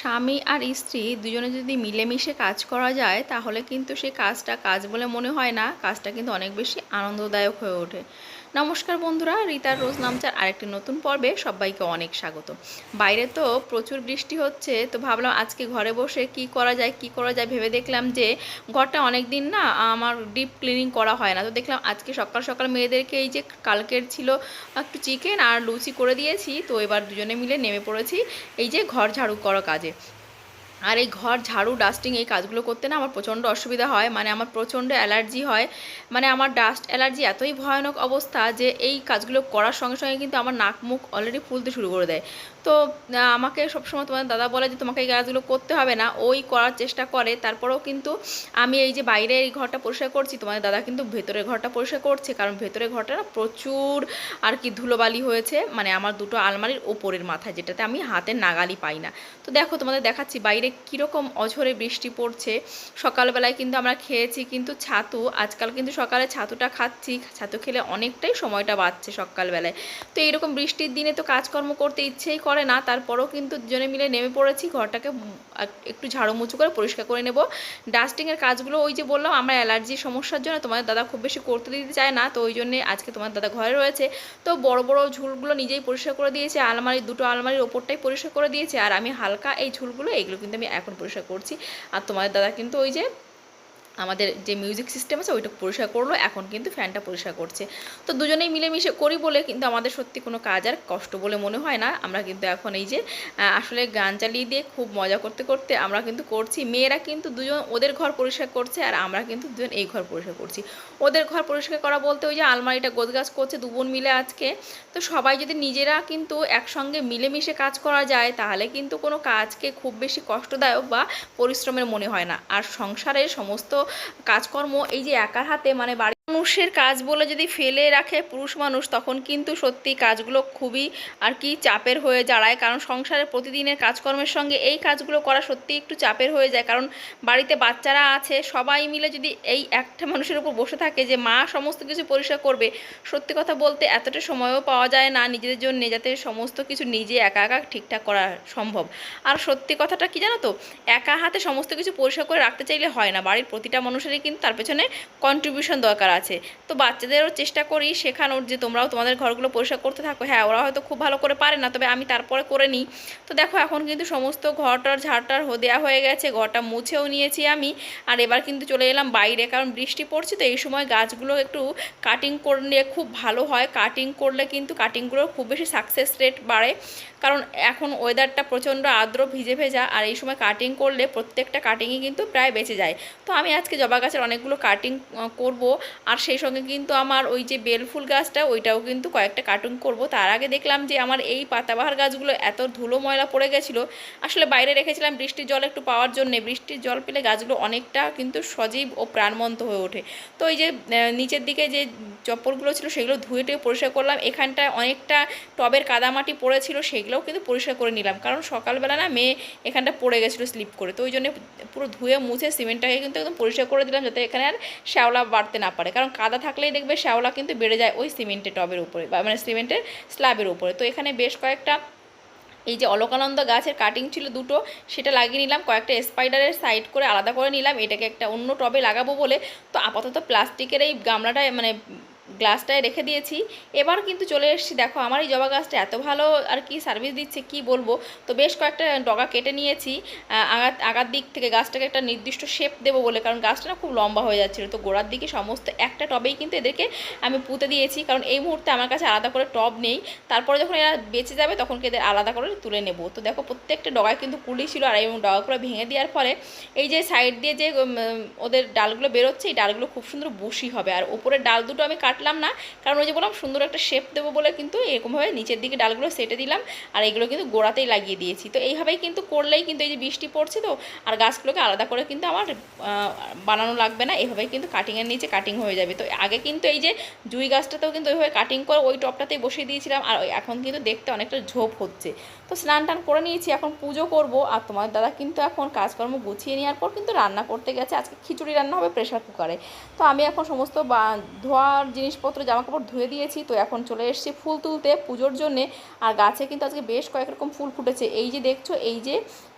স্বামী আর স্ত্রী দুজনে যদি মিলেমিশে কাজ করা যায়, তাহলে কিন্তু সে কাজটা কাজ বলে মনে হয় না। কাজটা কিন্তু অনেক বেশি আনন্দদায়ক হয়ে ওঠে। নমস্কার বন্ধুরা, রিতার রোজ নামচার আরেকটি নতুন পর্বে সবাইকে অনেক স্বাগত। বাইরে তো প্রচুর বৃষ্টি হচ্ছে, তো ভাবলাম আজকে ঘরে বসে কি করা যায়, কি করা যায় ভেবে দেখলাম যে ঘরটা অনেক দিন না আমার ডিপ ক্লিনিং করা হয় না। তো দেখলাম আজকে সকাল সকাল মেয়েদেরকে এই যে কালকের ছিল একটু চিকেন আর লুচি করে দিয়েছি, তো এবার দুজনে মিলে নেমে পড়েছি এই যে ঘর ঝাড়ু করা কাজে। আর এই ঘর, ঝাড়ু ডাস্টিং এই কাজগুলো করতে না আমার প্রচণ্ড অসুবিধা হয়। মানে আমার প্রচণ্ড অ্যালার্জি হয়। মানে আমার ডাস্ট অ্যালার্জি এতই ভয়ানক অবস্থা যে এই কাজগুলো করার সঙ্গে সঙ্গে কিন্তু আমার নাক মুখ অলরেডি ফুলতে শুরু করে দেয়। তো আমাকে সবসময় তোমার দাদা বলে যে তোমাকে এই কাজগুলো করতে হবে না। ওই করার চেষ্টা করে। তারপরেও কিন্তু আমি এই যে বাইরে এই ঘরটা পরিষ্কার করছি তোমাদের দাদা কিন্তু ভেতরের ঘরটা পরিষ্কার করছে। কারণ ভেতরের ঘরটা না প্রচুর আর কি ধুলোবালি হয়েছে। মানে আমার দুটো আলমারির ওপরের মাথায়, যেটাতে আমি হাতের নাগালি পাই না। তো দেখো, তোমাদের দেখাচ্ছি, বাইরে কীরকম অঝরে বৃষ্টি পড়ছে। সকালবেলায় কিন্তু আমরা খেয়েছি কিন্তু ছাতু। আজকাল কিন্তু সকালে ছাতুটা খাচ্ছি। ছাতু খেলে অনেকটাই সময়টা বাড়ছে সকালবেলায়। তো এইরকম বৃষ্টির দিনে তো কাজকর্ম করতে ইচ্ছেই করে না, তারপরেও কিন্তু দুজনে মিলে নেমে পড়েছি, ঘরটাকে একটু ঝাড়ু মুছু করে পরিষ্কার করে নেব। ডাস্টিংয়ের কাজগুলো ওই যে বললাম, আমার অ্যালার্জির সমস্যার জন্য তোমাদের দাদা খুব বেশি করতে দিতে চায় না, তো ওই জন্যে আজকে তোমার দাদা ঘরে রয়েছে। তো বড় বড় ঝুলগুলো নিজেই পরিষ্কার করে দিয়েছে, আলমারি দুটো আলমারির ওপরটাই পরিষ্কার করে দিয়েছে, আর আমি হালকা এই ঝুলগুলো এইগুলো কিন্তু আমি এখন পরিষ্কার করছি। আর তোমাদের দাদা কিন্তু ওই যে আমাদের যে মিউজিক সিস্টেম আছে, ওইটা পরিষ্কার করল। এখন কিন্তু ফ্যানটা পরিষ্কার করছে। তো দুজনেই মিলেমিশে করি বলে কিন্তু আমাদের সত্যি কোনো কাজ আর কষ্ট বলে মনে হয় না। আমরা কিন্তু এখন এই যে আসলে গান চালিয়ে দিয়ে খুব মজা করতে করতে আমরা কিন্তু করছি। মেয়েরা কিন্তু দুজন, ওদের ঘর পরিষ্কার করছে আর আমরা কিন্তু দুজন এই ঘর পরিষ্কার করছি। ওদের ঘর পরিষ্কার করা বলতে ওই যে আলমারিটা গোছগাছ করছে দু বোন মিলে আজকে। তো সবাই যদি নিজেরা কিন্তু একসঙ্গে মিলেমিশে কাজ করা যায়, তাহলে কিন্তু কোনো কাজকে খুব বেশি কষ্টদায়ক বা পরিশ্রমের মনে হয় না। আর সংসারের সমস্ত কাজকর্ম এই যে একার হাতে মানে বাড়ির মানুষের কাজ বলে যদি ফেলে রাখে পুরুষ মানুষ, তখন কিন্তু সত্যি কাজগুলো খুবই আর কি চাপের হয়ে দাঁড়ায়। কারণ সংসারে প্রতিদিনের কাজকর্মের সঙ্গে এই কাজগুলো করা সত্যি একটু চাপের হয়ে যায়। কারণ বাড়িতে বাচ্চারা আছে, সবাই মিলে যদি এই একটা মানুষের উপর বসে থাকে যে মা সমস্ত কিছু পরিষ্কার করবে, সত্যি কথা বলতে এতটা সময়ও পাওয়া যায় না নিজেদের জন্য যাতে সমস্ত কিছু নিজে একা একা ঠিকঠাক করা সম্ভব। আর সত্যি কথাটা কি জানো তো? একা হাতে সমস্ত কিছু পরিষ্কার করে রাখতে চাইলে হয় না। বাড়ির প্রতিটা মানুষেরই কিন্তু তার পেছনে কন্ট্রিবিউশন দরকার আছে। তো বাচ্চাদেরও চেষ্টা করি শেখানোর যে তোমরাও তোমাদের ঘরগুলো পরিষ্কার করতে থাকো। হ্যাঁ ওরা হয়তো খুব ভালো করে পারে না, তবে আমি তারপরে করে নিই। তো দেখো, এখন কিন্তু সমস্ত ঘরটার ঝাড়টার দেয়া হয়ে গেছে, ঘরটা মুছেও নিয়েছি আমি। আর এবার কিন্তু চলে এলাম বাইরে, কারণ বৃষ্টি পড়ছে তো এই সময় গাছগুলো একটু কাটিং করলে খুব ভালো হয়। কাটিং করলে কিন্তু কাটিংগুলোর খুব বেশি সাকসেস রেট বাড়ে। কারণ এখন ওয়েদারটা প্রচণ্ড আর্দ্র, ভিজে ভেজা, আর এই সময় কাটিং করলে প্রত্যেকটা কাটিংই কিন্তু প্রায় বেঁচে যায়। তো আমি আজকে জবা গাছের অনেকগুলো কাটিং করব, আর সেই সঙ্গে কিন্তু আমার ওই যে বেলফুল গাছটা, ওইটাও কিন্তু কয়েকটা কাটিং করব। তার আগে দেখলাম যে আমার এই পাতাবাহার গাছগুলো এত ধুলো ময়লা পড়ে গেছিল। আসলে বাইরে রেখেছিলাম বৃষ্টির জল একটু পাওয়ার জন্যে। বৃষ্টির জল পেলে গাছগুলো অনেকটা কিন্তু সজীব ও প্রাণবন্ত হয়ে ওঠে। তো এই যে নিচের দিকে যে চপ্পলগুলো ছিল, সেগুলো ধুয়ে টুয়ে পরিষ্কার করলাম। এখানটায় অনেকটা টবের কাদামাটি পড়েছিল সেগুলোও কিন্তু পরিষ্কার করে নিলাম। কারণ সকালবেলা না মেয়ে এখানটা পড়ে গেছিল স্লিপ করে। তো ওই জন্য পুরো ধুয়ে মুছে সিমেন্টটাকে কিন্তু একদম পরিষ্কার করে দিলাম যাতে এখানে আর শ্যাওলা বাড়তে না পারে। কারণ কাদা থাকলেই দেখবে শ্যাওলা কিন্তু বেড়ে যায় ওই সিমেন্টের টবের উপরে বা মানে সিমেন্টের স্ল্যাবের উপরে। তো এখানে বেশ কয়েকটা এই যে অলকানন্দ গাছের কাটিং ছিল দুটো, সেটা লাগিয়ে নিলাম। কয়েকটা স্পাইডারের সাইড করে আলাদা করে নিলাম। এটাকে একটা অন্য টবে লাগাবো বলে। তো আপাতত প্লাস্টিকের এই গামলাটায় মানে গ্লাসটায় রেখে দিয়েছি। এবার কিন্তু চলে এসেছি দেখো আমার এই জবা গাছটা এত ভালো আর কি সার্ভিস দিচ্ছে কি বলব? তো বেশ কয়েকটা ডগা কেটে নিয়েছি। আহ, আগার দিক থেকে গাছটাকে একটা নির্দিষ্ট শেপ দেবো বলে কারণ গাছটা না খুব লম্বা হয়ে যাচ্ছিল। তো গোড়ার দিকে সমস্ত একটা টবেই কিন্তু এদেরকে আমি পুঁতে দিয়েছি কারণ এই মুহূর্তে আমার কাছে আলাদা করে টব নেই। তারপরে যখন এরা বেঁচে যাবে তখন এদের আলাদা করে তুলে নেব। তো দেখো প্রত্যেকটা ডগায় কিন্তু কুলি ছিল আর এবং ডগাগুলো ভেঙে দেওয়ার ফলে এই যে সাইড দিয়ে যে ওদের ডালগুলো বেরোচ্ছে এই ডালগুলো খুব সুন্দর বসি হবে। আর ওপরের ডাল দুটো আমি কাটলাম না। কারণ ওই যে বললাম, সুন্দর একটা শেপ দেবো বলে কিন্তু এরকমভাবে নিচের দিকে ডালগুলো সেটে দিলাম আর এগুলো কিন্তু গোড়াতেই লাগিয়ে দিয়েছি। তো এইভাবেই কিন্তু করলেই কিন্তু এই যে বৃষ্টি পড়ছে তো, আর গাছগুলোকে আলাদা করে কিন্তু আমার বানানো লাগবে না। এভাবেই কিন্তু কাটিংয়ের নিচে কাটিং হয়ে যাবে। তো আগে কিন্তু এই যে জুই গাছটাতেও কিন্তু ওইভাবে কাটিং করে ওই টপটাতেই বসিয়ে দিয়েছিলাম। আর এখন কিন্তু দেখতে অনেকটা ঝোপ হচ্ছে। তো স্নান টান করে নিয়েছি, এখন পুজো করব। আর তোমার দাদা কিন্তু এখন কাজকর্ম গুছিয়ে নেওয়ার পর কিন্তু রান্না করতে গেছে। আজকে খিচুড়ি রান্না হবে প্রেশার কুকারে। তো আমি এখন সমস্ত ধোয়ার জিনিসপত্র জামা কাপড় ধুয়ে দিয়েছি। তো এখন চলে এসেছি ফুল তুলতে পুজোর জন্যে। আর গাছে কিন্তু আজকে বেশ কয়েক রকম ফুল ফুটেছে। এই যে দেখছ, এই যে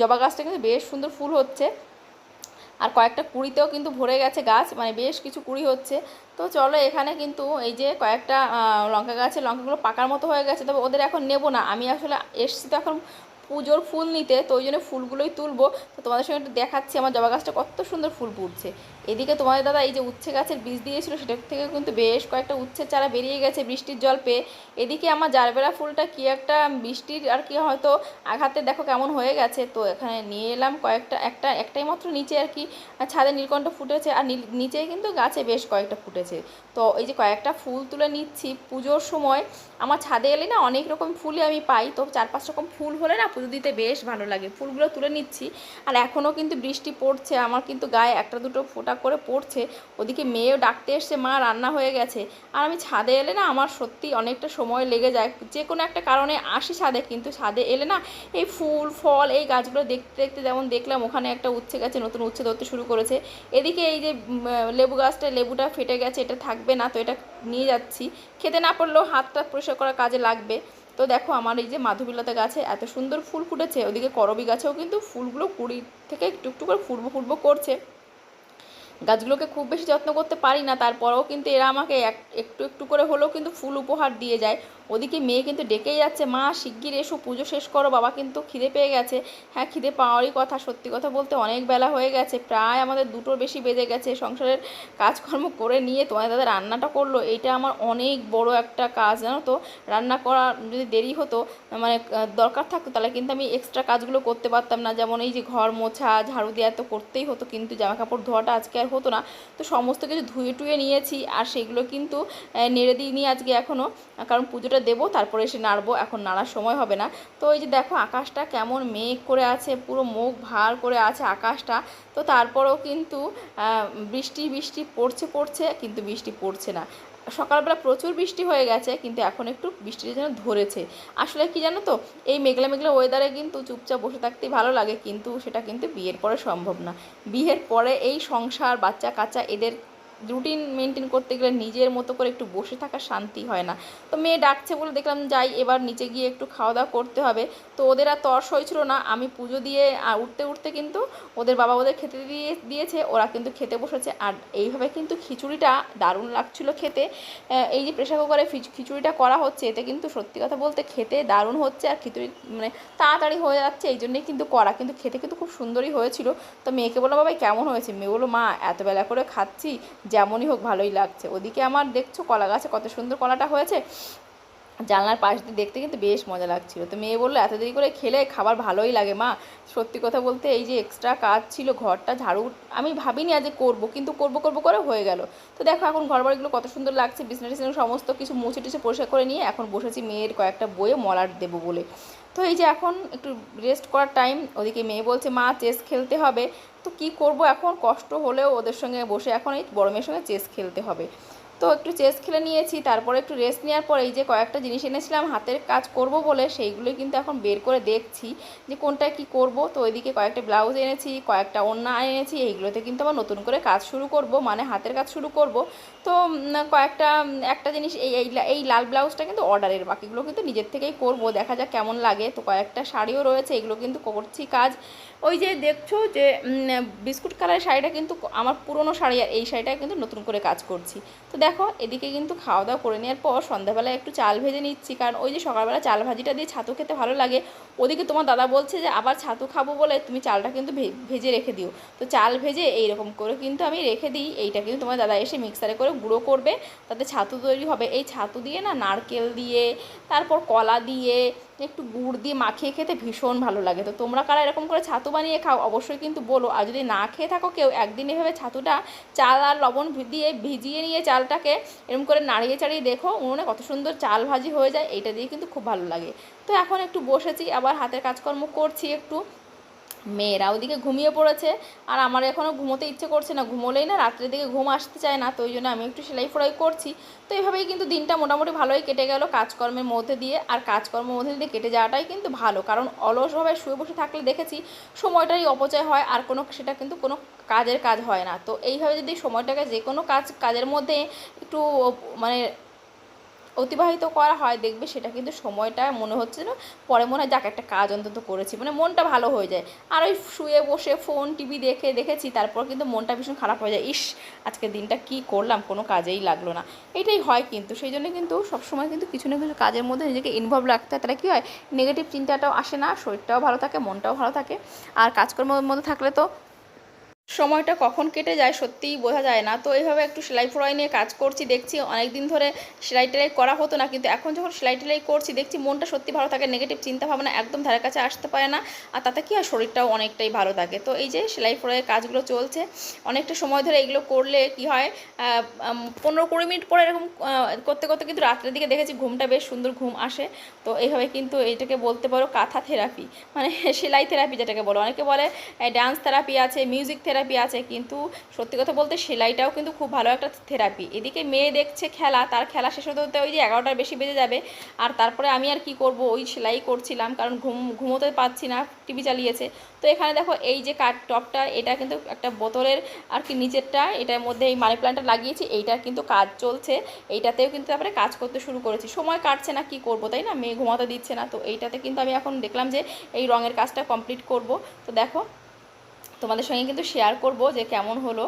জবা গাছটা কিন্তু বেশ সুন্দর ফুল হচ্ছে। আর কয়েকটা কুড়িতেও কিন্তু ভরে গেছে গাছ মানে বেশ কিছু কুড়ি হচ্ছে। তো চলো এখানে কিন্তু এই যে কয়েকটা লঙ্কা গাছে লঙ্কাগুলো পাকার মতো হয়ে গেছে, তবে ওদের এখন নেব না। আমি আসলে এসছি তো এখন পুজোর ফুল নিতে, তো ওই জন্য ফুলগুলোই তুলবো। তো তোমাদের সঙ্গে একটু দেখাচ্ছি, আমার জবা গাছটা কত সুন্দর ফুল ফুটছে। এদিকে তোমাদের দাদা এই যে উচ্ছে গাছের বীজ দিয়েছিল সেটা থেকে কিন্তু বেশ কয়েকটা উচ্ছের চারা বেরিয়ে গেছে, বৃষ্টির জল পেয়ে। এদিকে আমার জারবেরা ফুলটা কি একটা বৃষ্টির আর কি হয়তো আঘাতে দেখো কেমন হয়ে গেছে। তো এখানে নিয়ে এলাম কয়েকটা, একটা, একটাই মাত্র নিচে আর কি ছাদে নীলকণ্ঠ ফুটেছে আর নিচে কিন্তু গাছে বেশ কয়েকটা ফুটেছে। তো এই যে কয়েকটা ফুল তুলে নিচ্ছি পুজোর সময়। আমার ছাদে এলে না অনেক রকম ফুলই আমি পাই, তো চার পাঁচ রকম ফুল হলে না পুজো দিতে বেশ ভালো লাগে। ফুলগুলো তুলে নিচ্ছি, আর এখনও কিন্তু বৃষ্টি পড়ছে। আমার কিন্তু গায়ে একটা দুটো ফোঁটা করে পড়ছে, ওদিকে মেয়েও ডাকতে এসছে, মা, রান্না হয়ে গেছে। আর আমি ছাদে এলে না আমার সত্যি অনেকটা সময় লেগে যায়। যে কোনো একটা কারণে আসি ছাদে, কিন্তু ছাদে এলে না এই ফুল, ফল, এই গাছগুলো দেখতে দেখতে যেমন দেখলাম, ওখানে একটা উচ্ছে গেছে নতুন উচ্ছে ধরতে শুরু করেছে। এদিকে এই যে লেবু গাছটা, লেবুটা ফেটে গেছে, এটা থাকবে না, তো এটা নিয়ে যাচ্ছি। খেতে না পারলেও হাতটা পরিষ্কার করার কাজে লাগবে। তো দেখো আমার এই যে মাধবীলতা গাছে এত সুন্দর ফুল ফুটেছে, ওদিকে করবি গাছেও কিন্তু ফুলগুলো কুড়ি থেকে একটু করে ফুটবো ফুটবো করছে। গাছগুলোকে খুব বেশি যত্ন করতে পারি না, তারপরেও কিন্তু এরা আমাকে এক, একটু একটু করে হলেও কিন্তু ফুল উপহার দিয়ে যায়। ওদিকে মেয়ে কিন্তু ডেকেই যাচ্ছে, মা, শিগগির এসো, পুজো শেষ করো, বাবা কিন্তু খিদে পেয়ে গেছে। হ্যাঁ খিদে পাওয়ারই কথা, সত্যি কথা বলতে অনেক বেলা হয়ে গেছে, প্রায় আমাদের দুটোর বেশি বেজে গেছে, সংসারের কাজকর্ম করে নিয়ে তোমার দাদা রান্নাটা করল, এইটা আমার অনেক বড় একটা কাজ, জানো তো? রান্না করা যদি দেরি হতো মানে দরকার থাকতো, তাহলে কিন্তু আমি এক্সট্রা কাজগুলো করতে পারতাম না, যেমন এই যে ঘর মোছা, ঝাড়ু দেওয়া তো করতেই হতো, কিন্তু জামা কাপড় ধোয়াটা আজকে আর হতো না। তো সমস্ত কিছু ধুয়ে টুয়ে নিয়েছি আর সেগুলো কিন্তু নেড়ে দিইনি আজকে এখনও কারণ পুজোটা দেবো, তারপরে এসে নাড়বো। এখন নাড়ার সময় হবে না। তো এই যে দেখো আকাশটা কেমন মেঘ করে আছে, পুরো মুখ ভার করে আছে আকাশটা। তো তারপরেও কিন্তু বৃষ্টি বৃষ্টি পড়ছে পড়ছে, কিন্তু বৃষ্টি পড়ছে না। সকালবেলা প্রচুর বৃষ্টি হয়ে গেছে, কিন্তু এখন একটু বৃষ্টিটা যেন ধরেছে। আসলে কি জানো তো, এই মেঘলা মেঘলা ওয়েদারে কিন্তু চুপচাপ বসে থাকতেই ভালো লাগে, কিন্তু সেটা কিন্তু বিয়ের পরে সম্ভব না। বিয়ের পরে এই সংসার বাচ্চা কাচ্চা এদের রুটিন মেনটেন করতে গেলে নিজের মতো করে একটু বসে থাকা শান্তি হয় না। তো মেয়ে ডাকছে বলে দেখলাম, যাই, এবার নিচে গিয়ে একটু খাওয়া দাওয়া করতে হবে। তো ওদের আর তর্স হয়েছিল না। আমি পুজো দিয়ে উঠতে উঠতে কিন্তু ওদের বাবা ওদের খেতে দিয়ে দিয়েছে, ওরা কিন্তু খেতে বসেছে। আর এইভাবে কিন্তু খিচুড়িটা দারুণ লাগছিল খেতে। এই যে প্রেশার কুকারে খিচুড়িটা করা হচ্ছে, এতে কিন্তু সত্যি কথা বলতে খেতে দারুণ হচ্ছে আর খিচুড়ি মানে তাড়াতাড়ি হয়ে যাচ্ছে, এই জন্যেই কিন্তু করা। কিন্তু খেতে কিন্তু খুব সুন্দরই হয়েছিল। তো মেয়েকে বলল বাবা কেমন হয়েছে? মেয়ে বলল, মা এত বেলা করে খাচ্ছি যেমনই হোক ভালোই লাগছে। ওদিকে আমার দেখছ কলা গাছে কত সুন্দর কলাটা হয়েছে। জানলার পাশ দিয়ে দেখতে কিন্তু বেশ মজা লাগছিল। তো মেয়ে বলল, এত দেরি করে খেলে খাবার ভালোই লাগে মা। সত্যি কথা বলতে এই যে এক্সট্রা কাজ ছিল, ঘরটা ঝাড়ু, আমি ভাবিনি আজ করব, কিন্তু করব করব, করে হয়ে গেল। তো দেখো এখন ঘর বাড়িগুলো কত সুন্দর লাগছে, বিছনা টিছনা সমস্ত কিছু মুছে টুছে পরিষ্কার করে নিয়ে এখন বসেছি মেয়ের কয়েকটা বইয়ে মলার দেবো বলে। তো এই যে এখন একটু রেস্ট করার টাইম ওদিকে মেয়ে বলছে, মা চেস খেলতে হবে। তো কি করব এখন? কষ্ট হলেও ওদের সঙ্গে বসে এখন এই বড় মেয়ের সঙ্গে চেস খেলতে হবে। তো একটু চেস খেলে নিয়েছি, তারপরে একটু রেস্ট নেওয়ার পর এই যে কয়েকটা জিনিস এনেছিলাম, হাতের কাজ করব বলে সেইগুলোই কিন্তু এখন বের করে দেখছি যে কোনটা কি করব। তো ওইদিকে কয়েকটা ব্লাউজ এনেছি, কয়েকটা ওড়না এনেছি, এইগুলোতে কিন্তু আবার নতুন করে কাজ শুরু করব মানে হাতের কাজ শুরু করব। তো কয়েকটা, একটা জিনিস এই এই লাল ব্লাউজটা কিন্তু অর্ডারের বাকিগুলো কিন্তু নিজের থেকেই করব, দেখা যাক কেমন লাগে। তো কয়েকটা শাড়িও রয়েছে, এগুলো কিন্তু করছি কাজ। ওই যে দেখছ যে বিস্কুট কালারের শাড়িটা কিন্তু আমার পুরনো শাড়ি আর এই শাড়িটা কিন্তু নতুন করে কাজ করছি। তো দেখো, এদিকে কিন্তু খাওয়া দাওয়া করে নেওয়ার পর সন্ধ্যাবেলায় একটু চাল ভেজে নিচ্ছি, কারণ ওই যে সকালবেলা চাল ভাজিটা দিয়ে ছাতু খেতে ভালো লাগে। ওদিকে তোমার দাদা বলছে যে, আবার ছাতু খাব বলে তুমি চালটা কিন্তু ভেজে রেখে দিও। তো চাল ভেজে এইরকম করে কিন্তু আমি রেখে দিই। এইটা কিন্তু তোমার দাদা এসে মিক্সারে করে গুঁড়ো করবে, তাতে ছাতু তৈরি হবে। এই ছাতু দিয়ে না নারকেল দিয়ে, তারপর কলা দিয়ে একটু গুড় দিয়ে মাখিয়ে খেতে ভীষণ ভালো লাগে। তো তোমরা কারা এরকম করে ছাতু বানিয়ে খাও অবশ্যই কিন্তু বলো। আর যদি না খেয়ে থাকো কেউ একদিন এভাবে ছাতুটা চাল আর লবণ দিয়ে ভিজিয়ে নিয়ে চালটাকে এরকম করে নাড়িয়ে চাড়িয়ে দেখো, উনুনে কত সুন্দর চাল ভাজি হয়ে যায়, এইটা দিয়ে কিন্তু খুব ভালো লাগে। তো এখন একটু বসেছি, আবার হাতের কাজকর্ম করছি একটু। মেয়েরা ওদিকে ঘুমিয়ে পড়েছে আর আমার এখনও ঘুমোতে ইচ্ছে করছে না। ঘুমোলেই না, রাত্রের দিকে ঘুম আসতে চায় না, তো ওই জন্য আমি একটু সেলাই ফোড়াই করছি। তো এইভাবেই কিন্তু দিনটা মোটামুটি ভালোই কেটে গেল কাজকর্মের মধ্যে দিয়ে। আর কাজকর্মের মধ্যে দিয়ে কেটে যাওয়াটাই কিন্তু ভালো, কারণ অলসভাবে শুয়ে বসে থাকলে দেখেছি সময়টারই অপচয় হয় আর কোনো সেটা কিন্তু কোনো কাজের কাজ হয় না। তো এইভাবে যদি সময়টাকে যে কোনো কাজ, কাজের মধ্যে একটু মানে অতিবাহিত করা হয়, দেখবে সেটা কিন্তু সময়টা মনে হচ্ছে না পরে মনে হয়, যাক, একটা কাজ অন্তত করেছি। মানে মনটা ভালো হয়ে যায়। আর ওই শুয়ে বসে ফোন টিভি দেখে, দেখেছি, তারপর কিন্তু মনটা ভীষণ খারাপ হয়ে যায়। ইস আজকে দিনটা কি করলাম? কোনো কাজেই লাগল না। এটাই হয় কিন্তু, সেই জন্য কিন্তু সবসময় কিন্তু কিছু না কিছু কাজের মধ্যে নিজেকে ইনভলভ রাখতে হয়। তাহলে কী হয়? নেগেটিভ চিন্তাটাও আসে না, শরীরটাও ভালো থাকে, মনটাও ভালো থাকে। আর কাজকর্মের মধ্যে থাকলে তো সময়টা কখন কেটে যায় সত্যিই বোঝা যায় না। তো এইভাবে একটু সেলাই ফোড়াই নিয়ে কাজ করছি, দেখছি অনেক দিন ধরে সেলাই টেলাই করা হতো না। কিন্তু এখন যখন সেলাই টেলাই করছি, দেখছি মনটা সত্যি ভালো থাকে নেগেটিভ চিন্তা ভাবনা একদম ধারে কাছে আসতে পারে না। আর তাতে কি হয়? শরীরটাও অনেকটাই ভালো থাকে। তো এই যে সেলাই ফোড়াইয়ের কাজগুলো চলছে, অনেকটা সময় ধরে এগুলো করলে কি হয়? পনেরো কুড়ি মিনিট পরে এরকম করতে করতে কিন্তু রাত্রের দিকে দেখেছি ঘুমটা বেশ সুন্দর ঘুম আসে। তো এইভাবে কিন্তু এইটাকে বলতে পারো, কাঁথা থেরাপি। মানে সেলাই থেরাপি যেটাকে বলো। অনেকে বলে ডান্স থেরাপি আছে মিউজিক থেরাপি আছে, কিন্তু সত্যি কথা বলতে সেলাইটাও কিন্তু খুব ভালো একটা থেরাপি এদিকে মেয়ে দেখছে খেলা, তার খেলা শেষ হতে হতে ওই যে এগারোটার বেশি বেজে যাবে, আর তারপরে আমি আর কি করব? ওই সেলাই করছিলাম, কারণ ঘুম, ঘুমোতে পারছি না, টিভি চালিয়েছে। তো এখানে দেখো এই যে কাঠ টপটা, এটা কিন্তু একটা বোতলের আর কি নিচেরটা, এটার মধ্যে এই মানি প্ল্যান্টটা লাগিয়েছি, এইটার কিন্তু কাজ চলছে। এইটাতেও কিন্তু তারপরে কাজ করতে শুরু করেছি। সময় কাটছে না, কি করব, তাই না? মেয়ে ঘুমাতে দিচ্ছে না, তো এইটাতে কিন্তু আমি এখন দেখলাম যে এই রঙের কাজটা কমপ্লিট করব। তো দেখো তোমাদের সঙ্গে কিন্তু শেয়ার করব যে কেমন হলো।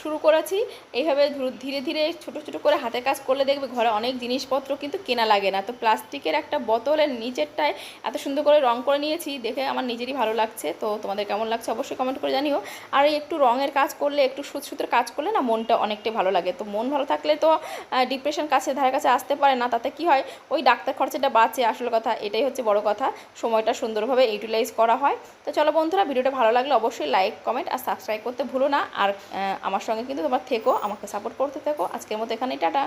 শুরু করেছি এইভাবে ধীরে ধীরে ছোট ছোট করে হাতে কাজ করলে দেখবে ঘরে অনেক জিনিসপত্র কিন্তু কেনা লাগে না। তো প্লাস্টিকের একটা বোতলের নিচেরটায় এত সুন্দর করে রং করে নিয়েছি, দেখে আমার নিজেরই ভালো লাগছে। তো তোমাদের কেমন লাগছে অবশ্যই কমেন্ট করে জানিও। আর এই একটু রঙের কাজ করলে, একটু সুত সুতোর কাজ করলে না মনটা অনেকটাই ভালো লাগে। তো মন ভালো থাকলে তো ডিপ্রেশন কাছে, ধারে কাছে আসতে পারে না। তাতে কি হয়, ওই ডাক্তার খরচাটা বাঁচে, আসল কথা এটাই হচ্ছে বড় কথা। সময়টা সুন্দরভাবে ইউটিলাইজ করা হয়। তো চলো বন্ধুরা, ভিডিওটা ভালো লাগলে অবশ্যই লাইক কমেন্ট আর সাবস্ক্রাইব করতে ভুলো না। আর আমার সঙ্গে কিন্তু তোমার থেকো, আমাকে সাপোর্ট করতে থেকো। আজকের মতো এখানেই, টাটা।